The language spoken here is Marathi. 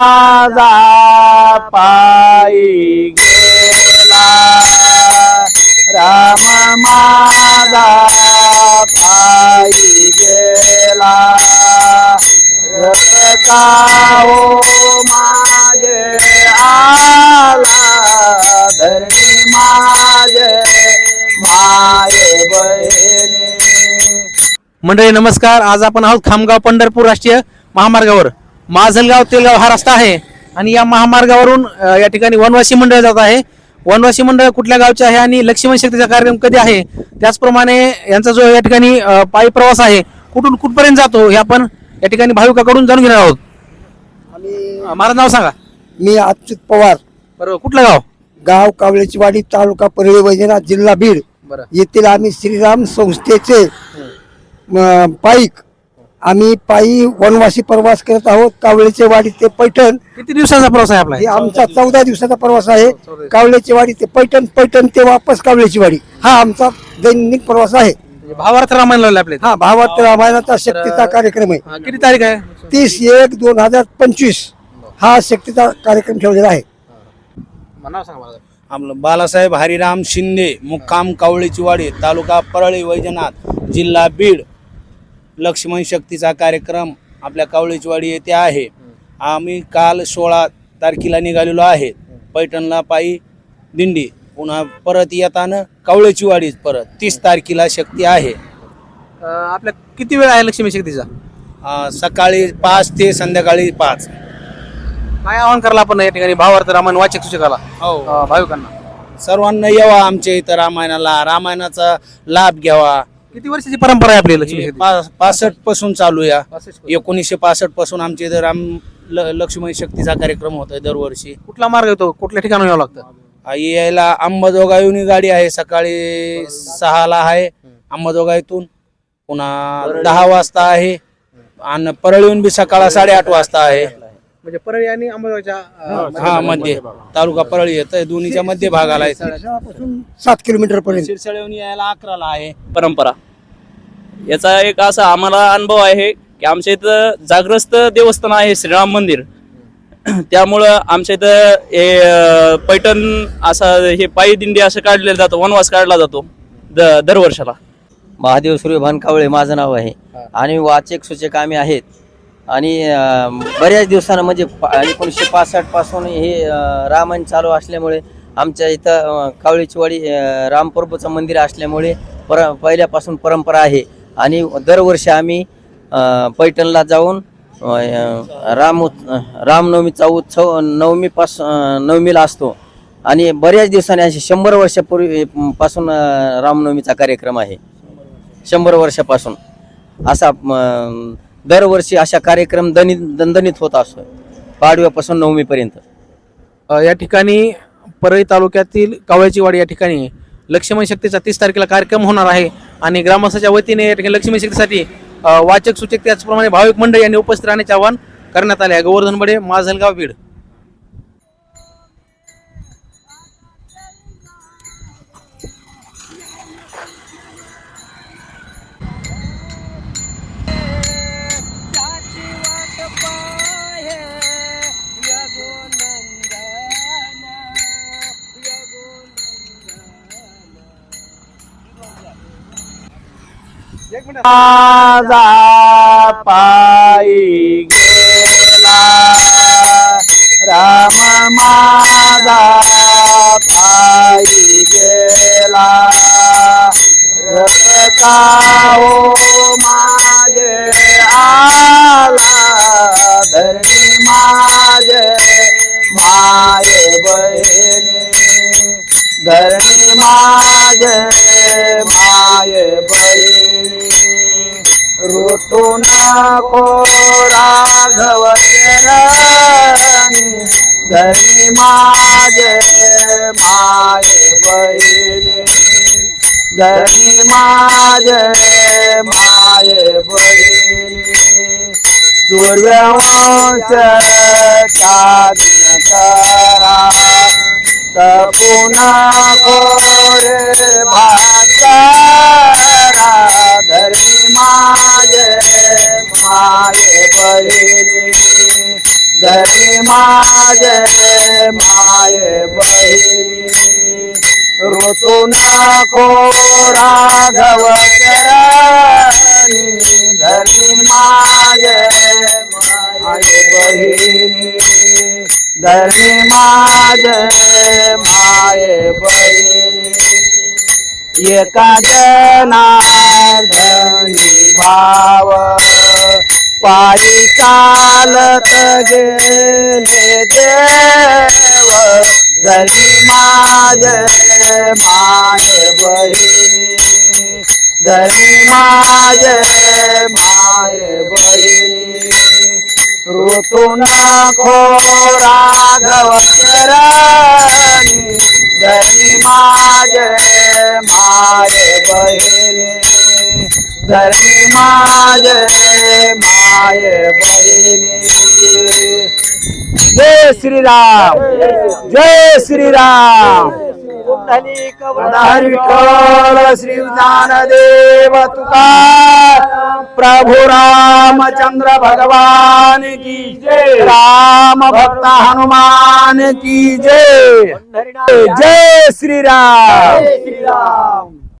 माझा पायी गेला. राम माझा पायी गेला. रसकाओ माझे आला. धरणी माझे माय बहिणी. मंडळी नमस्कार. आज आपण आहोत खामगाव पंढरपूर राष्ट्रीय महामार्गावर. माझलगाव तेलगाव हा रस्ता आहे. आणि या महामार्गावरून या ठिकाणी वनवासी मंडळ जात आहे. वनवासी मंडळ कुठल्या गावचे आहे आणि लक्ष्मण शक्तीचा कार्यक्रम कधी आहे? त्याचप्रमाणे यांचा जो या ठिकाणी पायी प्रवास आहे कुठून कुठपर्यंत जातो हे आपण या ठिकाणी भाविकाकडून जाणून घेणार आहोत. महाराज नाव सांगा. मी अच्युत पवार. बरोबर. कुठलं गाव? गाव कावळेची वाडी तालुका परळी वैजनाथ जिल्हा बीड. बरं. येथील आम्ही श्रीराम संस्थेचे पाईक आम्ही पायी वनवासी प्रवास करत आहोत. कावळेचे वाडी ते पैठण. किती दिवसाचा प्रवास आहे आपला? हे आमचा चौदा दिवसाचा प्रवास आहे. कावळेची वाडी ते पैठण पैठण ते वापस कावळेची वाडी. हा आमचा दैनिक प्रवास आहे. म्हणजे भावार्थ रामायण लावले आपले. हा भावार्थ रामायणाचा शक्तीचा कार्यक्रम आहे. हा, किती तारीख आहे? तीस एक दोन हजार पंचवीस हा शक्तीचा कार्यक्रम ठेवलेला आहे. नाव सांगा मला. आपलं बालासाहेब हरिराम शिंदे मुक्काम कावळीची वाडी तालुका परळी वैजनाथ जिल्हा बीड. लक्ष्मण शक्तीचा कार्यक्रम आपल्या कावळीची वाडी येथे आहे. आम्ही काल सोळा तारखेला निघालेलो आहे. पैठणला पायी दिंडी. पुन्हा परत येताना कावळीची वाडी परत. तीस तारखेला शक्ती आहे. आपल्या किती वेळ आहे लक्ष्मी शक्तीचा? सकाळी पाच ते संध्याकाळी पाच. काय आवाहन करायला आपण या ठिकाणी? भावार्थ रामायण वाचक सूचकाला. हो. भाविकांना. सर्वांना यावा आमच्या इथं रामायणाला. रामायणाचा लाभ घ्यावा. किती वर्षाची परंपरा आहे आपली लक्ष्मी पासष्टपासून चालू या एकोणीसशे पासष्टपासून आमच्या इथं राम ल- लक्ष्मण शक्तीचा कार्यक्रम होतोय दरवर्षी. कुठला मार्ग येतो कुठल्या ठिकाणी यावं लागतं? आ, यायला अंबाजोगाईहून गाडी आहे सकाळी सहाला आहे. अंबाजोगाईतून पुन्हा दहा वाजता आहे. आणि परळीहून बी सकाळ साडेआठ वाजता आहे. म्हणजे परळी आणि अंबाजोगाईच्या हा मध्ये. तालुका परळी येतं दोन्हीच्या मध्ये भागाला आहे सात किलोमीटर पर्यंत. शिरसाळेहून यायला अकराला आहे. परंपरा. याचा एक असा आम्हाला अनुभव आहे की आमच्या इथं जागृत देवस्थान आहे श्रीराम मंदिर. त्यामुळं आमच्या इथं हे पैठण असा हे पायी दिंडी असं काढलेलं जातं वनवास काढला जातो द दरवर्षाला. महादेव सूर्यभान कावळे माझं नाव आहे. आणि वाचक सूचक आम्ही आहेत. आणि बऱ्याच दिवसानं म्हणजे पा- एकोणीसशे पासष्टपासून हे रामायण चालू असल्यामुळे आमच्या इथं कावळीचीवाडी रामप्रभूचं मंदिर असल्यामुळे पर पहिल्यापासून परंपरा आहे. आणि दरवर्षी आम्ही पैठणला जाऊन राम रामनवमीचा उत्सव नवमीपासून नवमीला असतो. आणि बऱ्याच दिवसांनी असे शंभर वर्षापूर्वी पासून रामनवमीचा कार्यक्रम आहे. शंभर वर्षापासून. असा दरवर्षी अशा कार्यक्रम दणित दणदणीत होत असतो पाडव्यापासून नवमीपर्यंत. अ, या ठिकाणी परळी तालुक्यातील कावळ्याचीवाडी या ठिकाणी लक्ष्मण शक्तीचा तीस तारखेला कार्यक्रम होणार आहे आणि ग्रामस्थाच्या वतीने या ठिकाणी लक्ष्मी शक्तीसाठी अ, वाचक सूचक त्याचप्रमाणे भाविक मंडळ यांनी उपस्थित राहण्याचे आवाहन करण्यात आले आहे. गोवर्धन बडे माझलगाव बीड. माझा ऋतू नको राघव चरणी धरणी माझे माय बहिणी. धरी माझे माय बहिणी. सूर्यवंश चादन करा. तपुना गोरे धरणी माझ माय बहिणी धनी ऋतू नको राघव चरणी धरी माझ माय बहिणी धरी माझ माय बहिणी एका जनार्दनी भाव पायी चालत गेले देव धनी माझ माय बहीण धनी माझ माय बहीण ऋतून खो राघव चरणी माझ माय बहिणी धनी माझ माय बहिणी जय श्रीराम जय श्रीराम। हरी विठ्ठल श्री ज्ञानदेव तुकार। प्रभु रामचंद्र भगवान की जय। राम भक्त हनुमान की जय। जय श्री राम